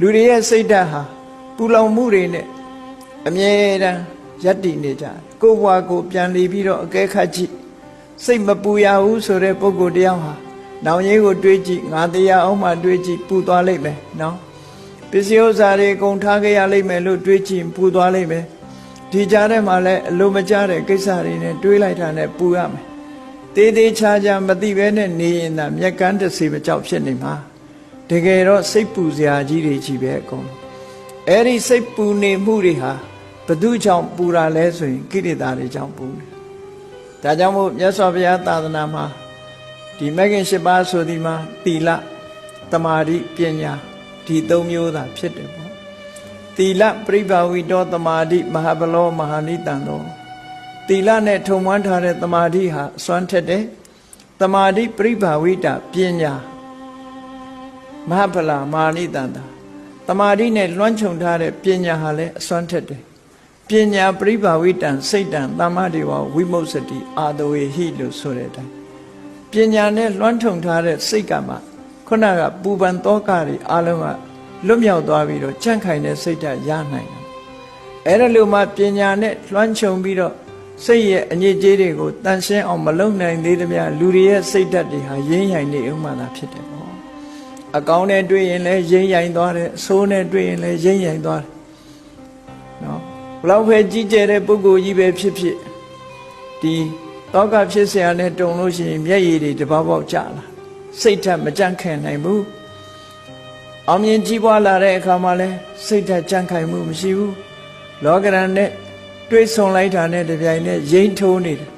လူတွေရဲ့စိတ်ဓာတ်ဟာပူလောင်မှုတွေနဲ့အမြဲတမ်းရပ်တည်နေကြတယ်ကိုယ်ဘဝကိုပြန်လီပြီးတော့အကဲခတ်ကြည့်စိတ်မပူရဘူးဆိုတဲ့ပုဂ္ဂိုလ်တယောက်ဟာနောင်ရေးကိုတွေးကြည့်ငါတရားအောင်မှတွေးကြည့်ပူသွားလိမ့်မယ်နော်ပစ္စည်းဥစ္စာတွေကုန်ထားခဲ့ရလိမ့်မယ်လို့တွေးကြည့်ပူသွားလိမ့်မယ်ဒီကြားထဲမှာလည်းအလိုမကျတဲ့ကိစ္စတွေနဲ့တွေးလိုက်တာနဲ့ပူရမယ်တေးသေးချာချာမသိဘဲနဲ့နေရင်သာမျက်ကန်းတစ်စီမကြောက်ဖြစ်နေမှာ တကယ်တော့စိတ်ပူစရာကြီးတွေကြီးပဲအကုန်လုံးအဲ့ဒီစိတ်ပူနေမှုတွေဟာဘသူကြောင့်ပူတာလဲဆိုရင်ကိလေသာတွေကြောင့်ပူတယ်ဒါကြောင့်မို့မြတ်စွာဘုရားသာသနာမှာဒီမဂ္ဂင်၈ပါးဆိုဒီမှာသီလတမာတိပညာဒီသုံးမျိုးသာဖြစ်တယ်ပေါ့သီလပြိဘာဝိတောတမာတိမဟာဘလောမဟာနိတံတော်သီလနဲ့ထုံမွမ်းထားတဲ့တမာတိဟာအစွမ်းထက်တယ်တမာတိပြိဘာဝိတပညာ မဟာဗလာမာနိတံတာတမာတိနဲ့လွှမ်းခြုံထားတဲ့ပညာဟာလည်းအစွမ်းထက်တယ်ပညာပြိဘာဝိတံစိတ်တံတမ္မဒေဝဝိမု ක්ෂ တိအာတဝေဟိလို့ဆိုတဲ့အတိုင်းပညာနဲ့လွှမ်းထုံထားတဲ့စိတ်ကမှခုနကပူပန်တောကတွေအလုံးကလွတ်မြောက်သွားပြီးတော့ကြန့်ခိုင်တဲ့စိတ်ဓာတ်ရနိုင်တယ်အဲ့ဒါလို့မှပညာနဲ့လွှမ်းခြုံပြီးတော့စိတ်ရဲ့အညစ်အကြေးတွေကိုတန်ရှင်းအောင်မလုပ်နိုင်သေးသမျှလူတွေရဲ့စိတ်ဓာတ်တွေဟာရင်းရိုင်နေဥမှသာဖြစ်တယ်ပေါ့ အကောင်းနဲ့တွေ့ရင်လည်းရင်းရိုင်သွားတယ်အဆိုးနဲ့တွေ့ရင်လည်းရင်းရိုင်သွားတယ်နော်ဘလောက်ပဲကြီးကျယ်တဲ့ပုဂ္ဂိုလ်ကြီးပဲဖြစ်ဖြစ်ဒီတောကဖြစ်เสียနဲ့တုံလို့ရှိရင်မျက်ရည်တွေတပေါက်ပေါက်ကျလာစိတ်ဓာတ်မကြန့်ခိုင်နိုင်ဘူးအောင်မြင်ကြီးပွားလာတဲ့အခါမှာလဲစိတ်ဓာတ်ကြန့်ခိုင်မှုမရှိဘူးလောကရန်နဲ့တွေးဆုံလိုက်တာနဲ့တပြိုင်နက်ရိမ့်ထိုးနေတယ်